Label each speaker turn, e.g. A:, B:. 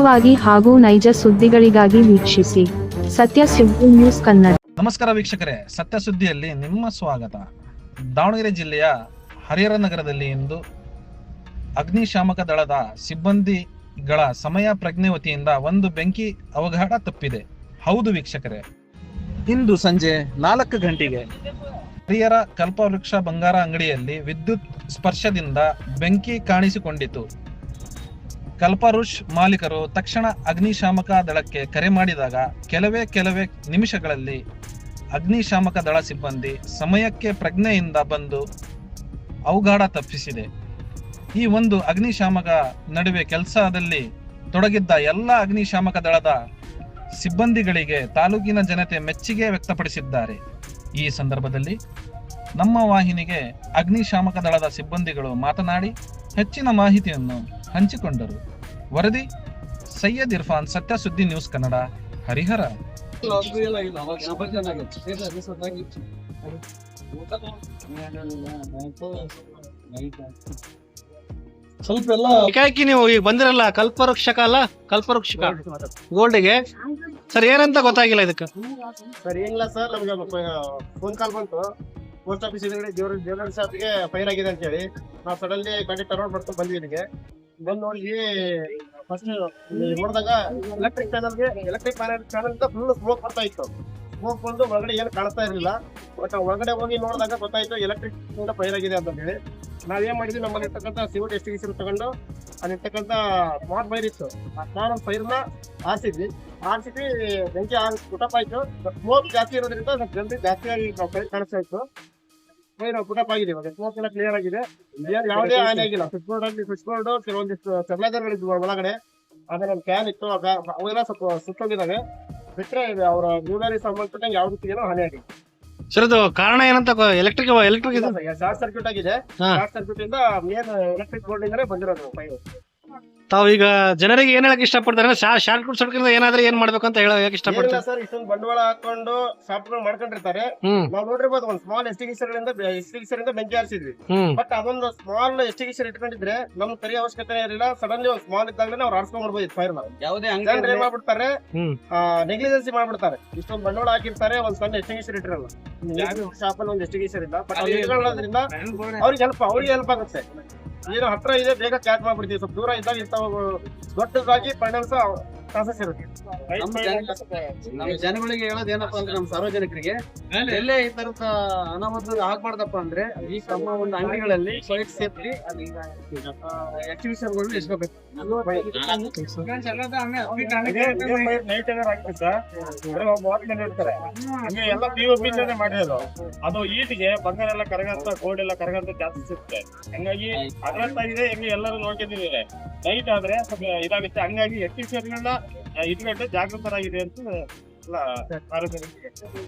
A: ವಾಗಿ ಹಾಗೂ ನೈಜ ಸುದ್ದಿಗಳಿಗಾಗಿ ವೀಕ್ಷಿಸಿ ಸತ್ಯ ಸುದ್ದಿ ನ್ಯೂಸ್ ಕನ್ನಡ.
B: ನಮಸ್ಕಾರ ವೀಕ್ಷಕರೇ ಸತ್ಯ ಸುದ್ದಿಯಲ್ಲಿ ನಿಮ್ಮ ಸ್ವಾಗತ. ದಾವಣಗೆರೆ ಜಿಲ್ಲೆಯ ಹರಿಹರ ನಗರದಲ್ಲಿ ಇಂದು ಅಗ್ನಿಶಾಮಕ ದಳದ ಸಿಬ್ಬಂದಿಗಳ ಸಮಯ ಪ್ರಜ್ಞೆ ವತಿಯಿಂದ ಒಂದು ಬೆಂಕಿ ಅವಘಡ ತಪ್ಪಿದೆ. ಹೌದು ವೀಕ್ಷಕರೇ. ಇಂದು ಸಂಜೆ ನಾಲ್ಕು ಗಂಟೆಗೆ. ಹರಿಹರ ಕಲ್ಪವೃಕ್ಷ ಬಂಗಾರ ಅಂಗಡಿಯಲ್ಲಿ ವಿದ್ಯುತ್ ಸ್ಪರ್ಶದಿಂದ ಬೆಂಕಿ ಕಾಣಿಸಿಕೊಂಡಿತು ಕಲ್ಪವೃಷ್ ಮಾಲೀಕರು ತಕ್ಷಣ ಅಗ್ನಿಶಾಮಕ ದಳಕ್ಕೆ ಕರೆ ಮಾಡಿದಾಗ ಕೆಲವೇ ಕೆಲವೇ ನಿಮಿಷಗಳಲ್ಲಿ ಅಗ್ನಿಶಾಮಕ ದಳ ಸಿಬ್ಬಂದಿ ಸಮಯಕ್ಕೆ ಪ್ರಜ್ಞೆಯಿಂದ ಬಂದು ಅವಘಾಡ ತಪ್ಪಿಸಿದೆ. ಈ ಒಂದು ಅಗ್ನಿಶಾಮಕ ನಡುವೆ ಕೆಲಸದಲ್ಲಿ ತೊಡಗಿದ್ದ ಎಲ್ಲ ಅಗ್ನಿಶಾಮಕ ದಳದ ಸಿಬ್ಬಂದಿಗಳಿಗೆ ತಾಲೂಕಿನ ಜನತೆ ಮೆಚ್ಚುಗೆ ವ್ಯಕ್ತಪಡಿಸಿದ್ದಾರೆ. ಈ ಸಂದರ್ಭದಲ್ಲಿ ನಮ್ಮ ವಾಹಿನಿಗೆ ಅಗ್ನಿಶಾಮಕ ದಳದ ಸಿಬ್ಬಂದಿಗಳು ಮಾತನಾಡಿ ಹೆಚ್ಚಿನ ಮಾಹಿತಿಯನ್ನು ಹಂಚಿಕೊಂಡರು. ವರದಿ ಸೈಯದ್ ಇರ್ಫಾನ್ ಸತ್ಯ ಸುದ್ದಿ ನ್ಯೂಸ್ ಕನ್ನಡ ಹರಿಹರ.
C: ಸ್ವಲ್ಪ ಎಲ್ಲ
D: ಏಕಾಏಕಿ ನೀವು ಈಗ ಬಂದಿರಲ್ಲ ಕಲ್ಪವೃಕ್ಷಕ ಅಲ್ಲ? ಕಲ್ಪವೃಕ್ಷಕ. ಗೋಲ್ಡ್ಗೆ ಸರ್ ಏನಂತ ಗೊತ್ತಾಗಿಲ್ಲ ಇದಕ್ಕೆ?
C: ಸರ್ ಏನಿಲ್ಲ ಸರ್ ನಮ್ಗೆ ಫೋನ್ ಕಾಲ್ ಬಂತು. ಪೋಸ್ಟ್ ಆಫೀಸ್ ಎದುರುಗಡೆ ದೇವ್ರ ದೇವ್ರ ಶಾಪ್ಗೆ ಫೈರ್ ಆಗಿದೆ ಅಂತ ಹೇಳಿ ನಾವು ಸಡನ್ಲಿ ಗಾಡಿ ಟರ್ನ್ ಮಾಡ್ಕೊಂಡು ಬಂದ್ವಿ ಇಲ್ಲಿಗೆ. ಬಂದು ನೋಡಿ ಫಸ್ಟ್ ನೋಡಿದಾಗ ಎಲೆಕ್ಟ್ರಿಕ್ ಚಾನಲ್ಗೆ ಎಲೆಕ್ಟ್ರಿಕ್ ಪ್ಯಾನಲ್ ಚಾನಲ್ ಇಂದ ಫುಲ್ ಸ್ಮೋಕ್ ಬರ್ತಾ ಇತ್ತು. ಸ್ಮೋಕ್ ಬಂದು ಒಳಗಡೆ ಏನು ಕಾಣ್ತಾ ಇರಲಿಲ್ಲ. ಬಟ್ ಒಳಗಡೆ ಹೋಗಿ ನೋಡಿದಾಗ ಗೊತ್ತಾಯ್ತು ಎಲೆಕ್ಟ್ರಿಕ್ ಇಂದ ಫೈರ್ ಆಗಿದೆ ಅಂತ ಹೇಳಿ. ನಾವೇನ್ ಮಾಡಿದ್ವಿ? ನಮ್ಮಲ್ಲಿ ಇರ್ತಕ್ಕಂಥ ಸಿವಿಲ್ ಎಸ್ಟಿಗೇಷನ್ ತಗೊಂಡು ಅಲ್ಲಿರ್ತಕ್ಕಂಥ ಸ್ಮಾರ್ಟ್ ಫೈರ್ ಇತ್ತು. ಆ ಸ್ಮಾರ್ಟ್ ಫೈರ್ನ ಆರಿಸಿದ್ವಿ ಆರಿಸಿದ್ವಿ ಬೆಂಕಿ ಆಗಿ ಪುಟಪ್ ಆಯ್ತು ಸ್ಮೋಕ್ ಜಾಸ್ತಿ ಇರೋದ್ರಿಂದ ಜಲ್ದಿ ಜಾಸ್ತಿ ಆಗಿ ಕಾಣಿಸ್ತಾ ಇತ್ತು. ಫೈರ್ ಪುಟಪ್ ಆಗಿದೆ. ಇವಾಗ ಎಲ್ಲ ಕ್ಲಿಯರ್ ಆಗಿದೆ. ಯಾವುದೇ ಹಾನಿ ಆಗಿಲ್ಲ. ಸ್ವಿಚ್ ಬೋರ್ಡ್ ಅಲ್ಲಿ ಸ್ವಿಚ್ ಬೋರ್ಡ್ ಕೆಲವೊಂದಿಷ್ಟು ಸ್ಟೆಬಿಲೈಸರ್ ಇದ್ವು ಒಳಗಡೆ. ಆಮೇಲೆ ಒಂದು ಕ್ಯಾನ್ ಇತ್ತು. ಅವೆಲ್ಲ ಸ್ವಲ್ಪ ಸುತ್ತೋಗಿದ್ದಾವೆ ಬಿಟ್ರೆ ಅವರ ನ್ಯೂಲರಿ ಸಂಬಂಧಪಟ್ಟಂಗೆ ಯಾವ ರೀತಿ ಏನೋ ಹಾನಿ ಆಗಿದೆ
D: ಸರ್ ಇದು ಕಾರಣ ಏನಂತ ಎಲೆಕ್ಟ್ರಿಕ್ ಎಲೆಕ್ಟ್ರಿಕ್
C: ಶಾರ್ಟ್ ಸರ್ಕ್ಯೂಟ್ ಆಗಿದೆ. ಶಾರ್ಟ್ ಸರ್ಕ್ಯೂಟ್ ಇಂದ ಮೇನ್ ಎಲೆಕ್ಟ್ರಿಕ್ ಬೋರ್ಡ್ ಇಂದಲೇ ಬಂದಿರೋದು ಫೈರ್
D: ತಾವು ಈಗ ಜನರಿಗೆ ಏನ್ ಹೇಳಕ್ ಇಷ್ಟಪಡ್ತಾರೆ? ಶಾರ್ಟ್ ಸರ್ಕ್ಯೂಟ್ ಏನಾದ್ರೂ ಏನ್ ಮಾಡ್ಬೇಕು ಅಂತ ಹೇಳಕ್ ಇಷ್ಟಪಡ್ತಾರೆ?
C: ಸರ್ ಇಷ್ಟೊಂದು ಬಂಡವಾಳ ಹಾಕೊಂಡು ಸಾಫ್ಟ್ವೇರ್ ಮಾಡ್ಕೊಂಡಿರ್ತಾರೆ. ನಾವು ನೋಡಿರ್ಬೋದು ಒಂದ್ ಸ್ಮಾಲ್ ಎಸ್ಟಿಗೇಷನ್ ಇಂದ ಎಸ್ಟಿಗೇಷನ್ ಇಂದ ಬೆಂಕಿ ಹಾರಿಸಿದ್ವಿ. ಬಟ್ ಅದೊಂದು ಸ್ಮಾಲ್ ಎಸ್ಟಿಗೇಷನ್ ಇಟ್ಕೊಂಡಿದ್ರೆ ನಮ್ ಕರಿ ಅವಶ್ಯಕತೆ ಇರಲಿಲ್ಲ. ಸಡನ್ಲಿ ಒಂದು ಸ್ಮಾಲ್ ಇದ್ದಾಗಲೇ ನಾವು ಆರಿಸ್ಕೊಂಡ್ ಬರ್ಬೋದು ಫೈರ್
E: ಯಾವುದೇ
C: ಅಂಗಡಿ ಏನ್ ಮಾಡ್ಬಿಡ್ತಾರೆ? ನೆಗ್ಲಿಜೆನ್ಸಿ ಮಾಡ್ಬಿಡ್ತಾರೆ. ಇಷ್ಟೊಂದು ಬಂಡವಾಳ ಹಾಕಿರ್ತಾರೆ ಒಂದ್ ಸಣ್ಣ ಎಸ್ಟಿಗೇಷನ್ ಇಟ್ಟಿರಲ್ಲ. ಶಾಪ್ ಅಲ್ಲಿ ಒಂದು ಎಸ್ಟಿಗೇಷನ್ ಇಲ್ಲ. ಬಟ್ ಅವ್ರಿಗೆ ಹೆಲ್ಪ್ ಅವ್ರಿಗೆ ಹೆಲ್ಪ್ ಆಗುತ್ತೆ. ಏನು ಹತ್ರ ಇದೆ ಬೇಗ ಕ್ಯಾಚ್ ಮಾಡ್ಬಿಡ್ತೀವಿ ಸ್ವಲ್ಪ ದೂರ ಇದ್ದಾಗ ಇಂಥ ದೊಡ್ಡದಾಗಿ ಪರಿಣಾಮಿಸ ಚಾನ್ಸಸ್ ಇರುತ್ತೆ.
E: ನಮ್ಮ ಜನಗಳಿಗೆ ಹೇಳೋದು ಏನಪ್ಪಾ ಅಂದ್ರೆ ನಮ್ಮ ಸಾರ್ವಜನಿಕರಿಗೆ ಎಲ್ಲೇ ಈ ತರದ ಅನಾಹುತ ಆಗ್ಬಾರ್ದಪ್ಪ ಅಂದ್ರೆ ಈ ತಮ್ಮ ಒಂದು ಅಂಗಡಿಗಳಲ್ಲಿ ಸ್ವಯಂ ಸೇಫ್ಟಿ ಎಕ್ಸಿಬಿಷನ್ಗಳು ಎಸ್ಕೋಬೇಕು
C: ನೈಟ್ ಏನಾರು ಒಬ್ಬ ವಾಚ್ಮನ್ ಇರ್ತಾರೆ. ಹಂಗೆ ಎಲ್ಲ ಪಿ ಒ ಪಿ ಮಾಡಿರೋದು. ಅದು ಈಟಿಗೆ ಬಂಗಾರ ಎಲ್ಲ ಕರಗಂತ ಗೋಲ್ಡ್ ಎಲ್ಲ ಕರಗಂತ ಜಾಸ್ತಿ ಸಿಗುತ್ತೆ. ಹಂಗಾಗಿ ಅದ್ರಂತ ಇದೆ ಹೆಂಗೆ ಎಲ್ಲರೂ ನೋಡ್ಕೊಂಡಿದ್ದೀವಿ. ನೈಟ್ ಆದ್ರೆ ಸ್ವಲ್ಪ ಇದಾಗುತ್ತೆ. ಹಂಗಾಗಿ ಎಕ್ಸಿಬಿಷನ್ಗಳನ್ನ ಇಟ್ಕೊಂಡು ಜಾಗೃತರಾಗಿದೆ ಅಂತ ಎಲ್ಲ ಸಾರ್ವಜನಿಕರಿಗೆ